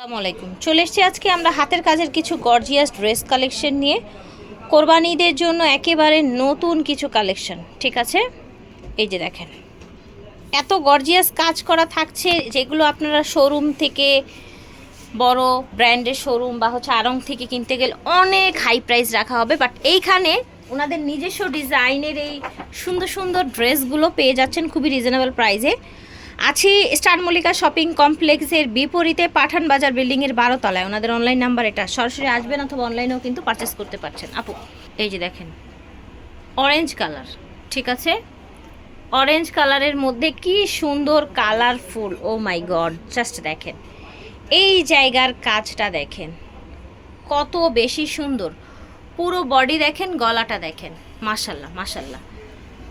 আসসালামু আলাইকুম। চলে এসেছি আজকে আমরা হাতের কাজের কিছু গর্জিয়াস ড্রেস কালেকশন নিয়ে। কোরবানিদের জন্য একেবারে নতুন কিছু কালেকশন ঠিক আছে? এই যে দেখেন। এত গর্জিয়াস কাজ করা থাকছে, যেগুলো আপনারা শোরুম থেকে বড় ব্র্যান্ডের শোরুম বা হচ্ছে আরং থেকে কিনতে গেলে অনেক হাই প্রাইস রাখা হবে। বাট এইখানে ওনাদের নিজস্ব ডিজাইনের এই সুন্দর সুন্দর ড্রেসগুলো পেয়ে যাচ্ছেন খুবই রিজনেবল প্রাইসে আছি স্টার মল্লিকা শপিং কমপ্লেক্সের বিপরীতে পাঠান বাজার বিল্ডিংয়ের বারো তলায় ওনাদের অনলাইন নাম্বার এটা। সরাসরি আসবেন অথবা অনলাইনেও কিন্তু পারচেস করতে পারছেন। আপু, এই যে দেখেন অরেঞ্জ কালার ঠিক আছে? অরেঞ্জ কালারের মধ্যে কি সুন্দর colourful oh my god just দেখেন। এই জায়গার কাজটা দেখেন, কত বেশি সুন্দর। পুরো বডি দেখেন, গলাটা দেখেন। মাশাল্লাহ মাশাল্লাহ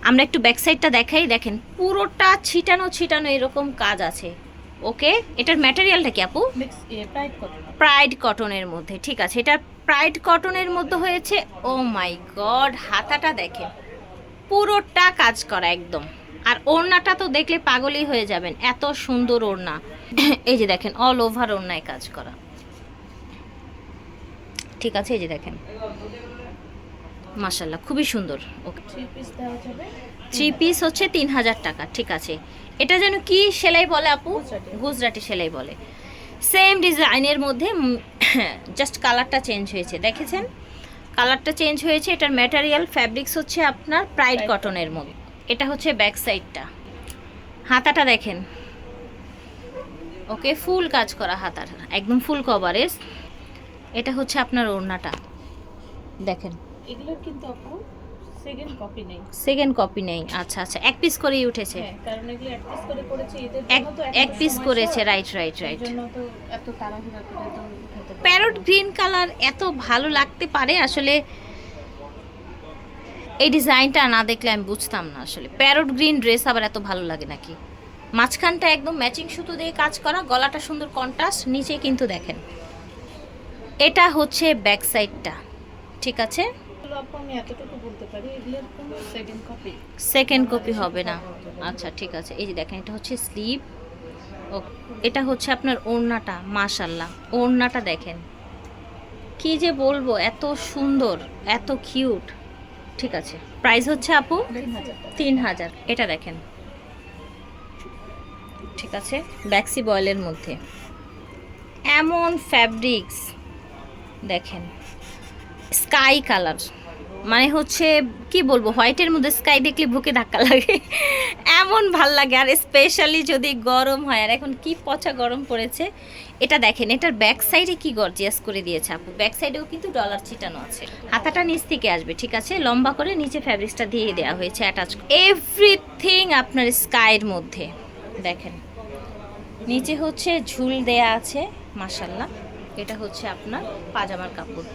আমরা একটু ব্যাক সাইডটা দেখাই দেখেন পুরোটা ছিটানো ছিটানো এরকম কাজ আছে। ওকে এটার ম্যাটেরিয়ালটা কি আপু? প্রাইড কটনের মধ্যে ঠিক আছে। এটা প্রাইড কটনের মধ্যে হয়েছে ও মাই গড হাতাটা দেখেন। পুরোটা কাজ করা একদম। আর ওড়নাটা তো দেখলে পাগলই হয়ে যাবেন এত সুন্দর ওড়না। এই যে দেখেন অল ওভার ওড়নায় কাজ করা। ঠিক আছে এই যে দেখেন। মাশাল্লাহ খুবই সুন্দর। ওকে। থ্রি পিস হচ্ছে তিন হাজার টাকা ঠিক আছে। এটা যেন কি সেলাই বলে আপু? গুজরাটি। গুজরাটি সেলাই বলে। সেম ডিজাইনের মধ্যে জাস্ট কালারটা চেঞ্জ হয়েছে দেখেছেন? কালারটা চেঞ্জ হয়েছে এটার ম্যাটেরিয়াল ফ্যাব্রিক্স হচ্ছে আপনার প্রাইড কটনের মধ্যে। এটা হচ্ছে ব্যাক সাইডটা হাতাটা দেখেন। ওকে ফুল কাজ করা হাতার একদম ফুল কভারেজ এটা হচ্ছে আপনার ওড়নাটা। দেখেন। এগুলোর কিন্তু আপু সেকেন্ড কপি নেই। সেকেন্ড কপি নেই। আচ্ছা আচ্ছা এক পিস করেই উঠেছে। হ্যাঁ কারণ এগুলো এক পিস করে করেছে এদের এক তো এক পিস করেছে রাইট রাইট রাইট জন্য তো এত তাড়াহুড়া করে তো প্যারট গ্রিন কালার এত ভালো লাগতে পারে আসলে এই ডিজাইনটা না দেখলে আমি বুঝতাম না আসলে। প্যারট গ্রিন ড্রেস আবার এত ভালো লাগে নাকি? মাঝখানটা একদম ম্যাচিং সুতো দিয়ে কাজ করা গলাটা সুন্দর কন্ট্রাস্ট নিচে কিন্তু দেখেন। এটা হচ্ছে ব্যাক সাইডটা ঠিক আছে? এগুলো আপু আমি এতটুকু বলতে পারি এগুলোর কোনো সেকেন্ড কপি সেকেন্ড কপি হবে না। আচ্ছা ঠিক আছে। এই যে দেখেন, এটা হচ্ছে স্লিভ ও, এটা হচ্ছে আপনার ওড়নাটা মাশাল্লাহ ওড়নাটা দেখেন। কি যে বলব, এত সুন্দর, এত কিউট ঠিক আছে। প্রাইস হচ্ছে আপু? তিন হাজার। এটা দেখেন। ঠিক আছে ব্যাক্সি বয়েলের মধ্যে। এমন ফ্যাব্রিক্স দেখেন। Sky colour. মানে হচ্ছে, কি বলব, হোয়াইটের মধ্যে স্কাই দেখলে বুকে ধাক্কা লাগে। এমন ভালো লাগে, আর স্পেশালি যদি গরম হয়, আর এখন কি পচা গরম পড়েছে, এটা দেখেন, এটার ব্যাক সাইডে কি গর্জিয়াস করে দিয়েছে আপু। ব্যাক সাইডেও কিন্তু ডলার ছিটানো আছে। হাতাটা নিচ থেকে আসবে, ঠিক আছে? লম্বা করে নিচে ফ্যাব্রিক্সটা দিয়ে দেওয়া হয়েছে অ্যাটাচ এভরিথিং আপনার স্কাইয়ের মধ্যে, দেখেন। নিচে হচ্ছে ঝুল দেয়া আছে মাসাল্লাহ এটা হচ্ছে আপনার পাজামার কাপড়।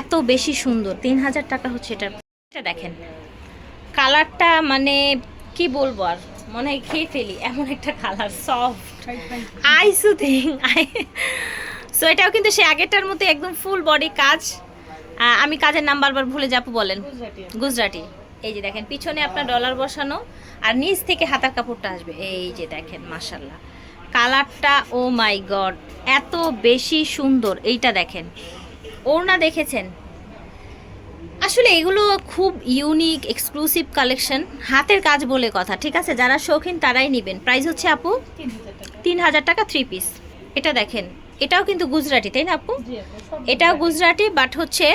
এত বেশি সুন্দর। তিন হাজার টাকা হচ্ছে এটা এটা দেখেন। কালারটা মানে কি বলব আর? মনে হয় খেয়ে ফেলি। এমন একটা colour soft eye soothing eye so এটাও কিন্তু সে আগেরটার মতো একদম ফুল বডি কাজ। আমি কাজের নাম বারবার ভুলে যাব বলেন। গুজরাটি। গুজরাটি। এই যে দেখেন পিছনে আপনার ডলার বসানো আর নিচ থেকে হাতার কাপড়টা আসবে। এই যে দেখেন মাসাল্লাহ কালারটা ও মাই গড এত বেশি সুন্দর। এইটা দেখেন। ওড়না দেখেছেন? আসলে এগুলো খুব ইউনিক এক্সক্লুসিভ কালেকশন হাতের কাজ বলে কথা ঠিক আছে? যারা শৌখিন তারাই নেবেন। প্রাইস হচ্ছে আপু তিন হাজার টাকা থ্রি পিস এটা দেখেন এটাও কিন্তু গুজরাটি তাই না আপু? এটাও গুজরাটি। বাট হচ্ছে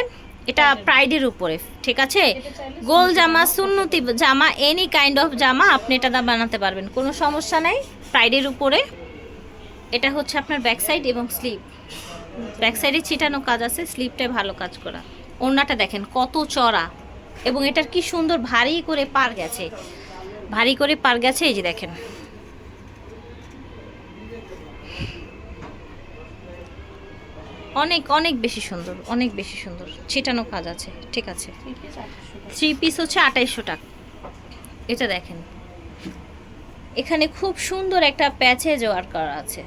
এটা প্রাইডের উপরে। ঠিক আছে? গোল জামা সুন্নতি জামা এনি কাইন্ড অফ জামা আপনি এটা দা বানাতে পারবেন। কোনো সমস্যা নাই প্রাইডের উপরে। এটা হচ্ছে আপনার ব্যাক সাইড এবং স্লিভ ব্যাক সাইডে ছিটানো কাজ আছে স্লিভটায় ভালো কাজ করা। ওড়নাটা দেখেন কত চড়া এবং এটার কি সুন্দর ভারী করে পার গেছে। ভারী করে পার গেছে, এই যে দেখেন। অনেক অনেক বেশি সুন্দর, অনেক বেশি সুন্দর। ছিটানো কাজ আছে, ঠিক আছে। থ্রি পিস হচ্ছে আঠাইশশো টাকা। এটা দেখেন। এখানে খুব সুন্দর একটা প্যাচেজ ওয়ার্ক করা আছে।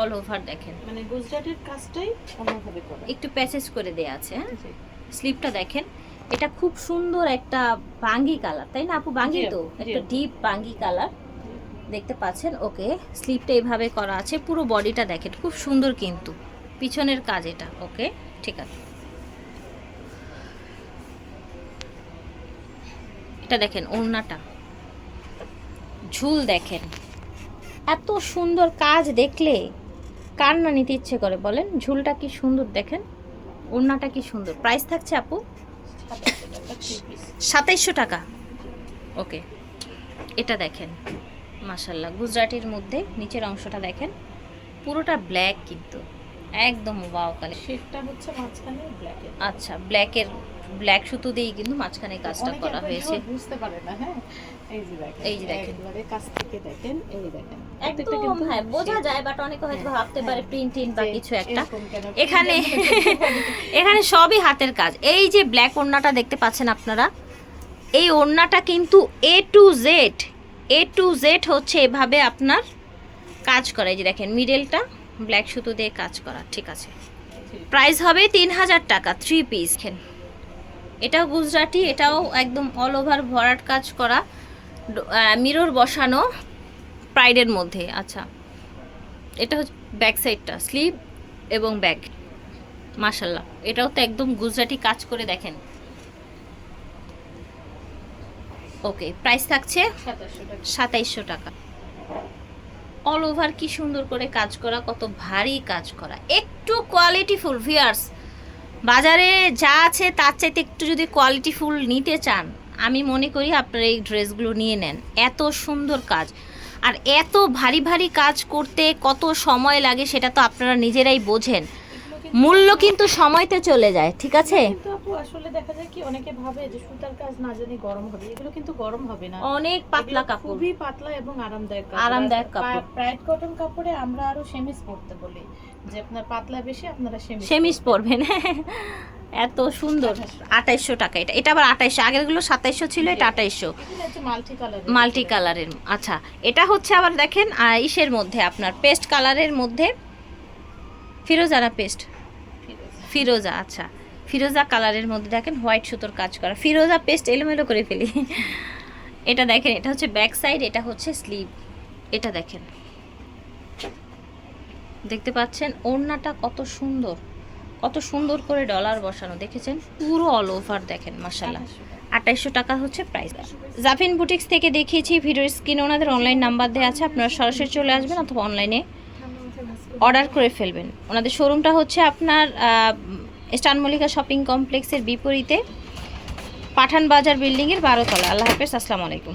অল ওভার দেখেন। মানে গুজরাটের কাজটাই অন্যভাবে করা। একটু প্যাচেজ করে দেয়া আছে হ্যাঁ? স্লিপটা দেখেন এটা খুব সুন্দর একটা বাঙ্গি কালার তাই না আপু? বাঙ্গি তো? একটা ডিপ বাঙ্গি কালার দেখতে পাচ্ছেন? ওকে স্লিপটা এইভাবে করা আছে পুরো বডিটা দেখেন খুব সুন্দর কিন্তু। পিছনের কাজ এটা ওকে ঠিক আছে। এটা দেখেন ওড়নাটা। ঝুল দেখেন। এত সুন্দর কাজ দেখলে কার না নিতে ইচ্ছে করে বলেন ঝুলটা কি সুন্দর দেখেন ওড়নাটা কি সুন্দর। প্রাইস থাকছে আপু? সাতাইশশো টাকা। ওকে এটা দেখেন মাসাল্লাহ গুজরাটির মধ্যে নিচের অংশটা দেখেন পুরোটা ব্ল্যাক কিন্তু একদম ওয়াও কালে শেডটা হচ্ছে মাঝখানে ব্ল্যাকের আচ্ছা ব্ল্যাকের ব্ল্যাক সুতো দিয়েই কিন্তু মাঝখানে কাজটা করা হয়েছে। বুঝতে পারে না হ্যাঁ। এই যে দেখেন এই যে দেখেন। একবারে কাছ থেকে দেখেন এই দেখেন। প্রত্যেকটা একদম কিন্তু হ্যাঁ বোঝা shade। যায় বাট অনেকে হয়তো হ্যাঁ, ভাবতে পারে হ্যাঁ, প্রিন্ট টিন বা কিছু একটা। এখানে এখানে সবই হাতের কাজ। এই যে ব্ল্যাক ওড়নাটা দেখতে পাচ্ছেন আপনারা এই ওড়নাটা কিন্তু A to Z A to Z হচ্ছে এভাবে আপনার কাজ করা। এই যে দেখেন মিডলটা ব্ল্যাক সুতো দিয়ে কাজ করা ঠিক আছে। প্রাইস হবে তিন হাজার টাকা থ্রি পিস খেন এটাও গুজরাটি এটাও একদম অল ওভার ভরাট কাজ করা। মিরর বসানো প্রাইডের মধ্যে আচ্ছা। এটা হচ্ছে ব্যাক সাইডটা স্লিভ এবং ব্যাক মাশাল্লাহ এটাও তো একদম গুজরাটি কাজ করে দেখেন। ওকে প্রাইস থাকছে সাতাইশশো টাকা। অল ওভার কি সুন্দর করে কাজ করা, কত ভারী কাজ করা। একটু কোয়ালিটিফুল ভিয়ার্স বাজারে যা আছে তার চাইতে একটু যদি কোয়ালিটিফুল নিতে চান আমি মনে করি আপনারা এই ড্রেসগুলো নিয়ে নেন। এত সুন্দর কাজ। আর এত ভারী ভারী কাজ করতে কত সময় লাগে সেটা তো আপনারা নিজেরাই বোঝেন। মূল্য কিন্তু সময়তে চলে যায় ঠিক আছে? কিন্তু আপু আসলে দেখা যায় কি অনেকে ভাবে যে সুতার কাজ না জানি গরম হবে এগুলো কিন্তু গরম হবে না। অনেক পাতলা কাপড়। খুবই পাতলা এবং আরামদায়ক কাপড়। আরামদায়ক কাপড়। প্রাইড কটন কাপড়ে আমরা আরও সেমিস পরতে বলি যে আপনার পাতলা বেশি আপনারা সেমিস সেমিস পরবেন। এত সুন্দর। আঠাইশশো টাকা এটা এটা আবার আঠাইশশো আগেরগুলো সাতাইশশো ছিল এটা আঠাইশশো। মাল্টি কালারের আচ্ছা। এটা হচ্ছে আবার দেখেন ইসের মধ্যে আপনার পেস্ট কালারের মধ্যে ফিরোজা না পেস্ট ফিরোজা আচ্ছা। ফিরোজা কালারের মধ্যে দেখেন হোয়াইট সুতোর কাজ করা। ফিরোজা পেস্ট এলোমেলো করে ফেলি। এটা দেখেন, এটা হচ্ছে ব্যাক সাইড, এটা হচ্ছে স্লিভ। এটা দেখেন। দেখতে পাচ্ছেন, ওড়নাটা কত সুন্দর। কত সুন্দর করে ডলার বসানো, দেখেছেন? পুরো অল ওভার দেখেন মাসাল্লাহ আঠাইশশো টাকা হচ্ছে প্রাইস জাফিন বুটিক্স থেকে দেখিয়েছি ভিডিও স্ক্রিনে ওনাদের অনলাইন নাম্বার দেওয়া আছে, আপনারা সরাসরি চলে আসবেন অথবা অনলাইনে অর্ডার করে ফেলবেন। ওনাদের শোরুমটা হচ্ছে আপনার স্টান মল্লিকা শপিং কমপ্লেক্সের বিপরীতে পাঠান বাজার বিল্ডিংয়ের বারোতলা। আল্লাহ হাফেজ, আসসালামু আলাইকুম।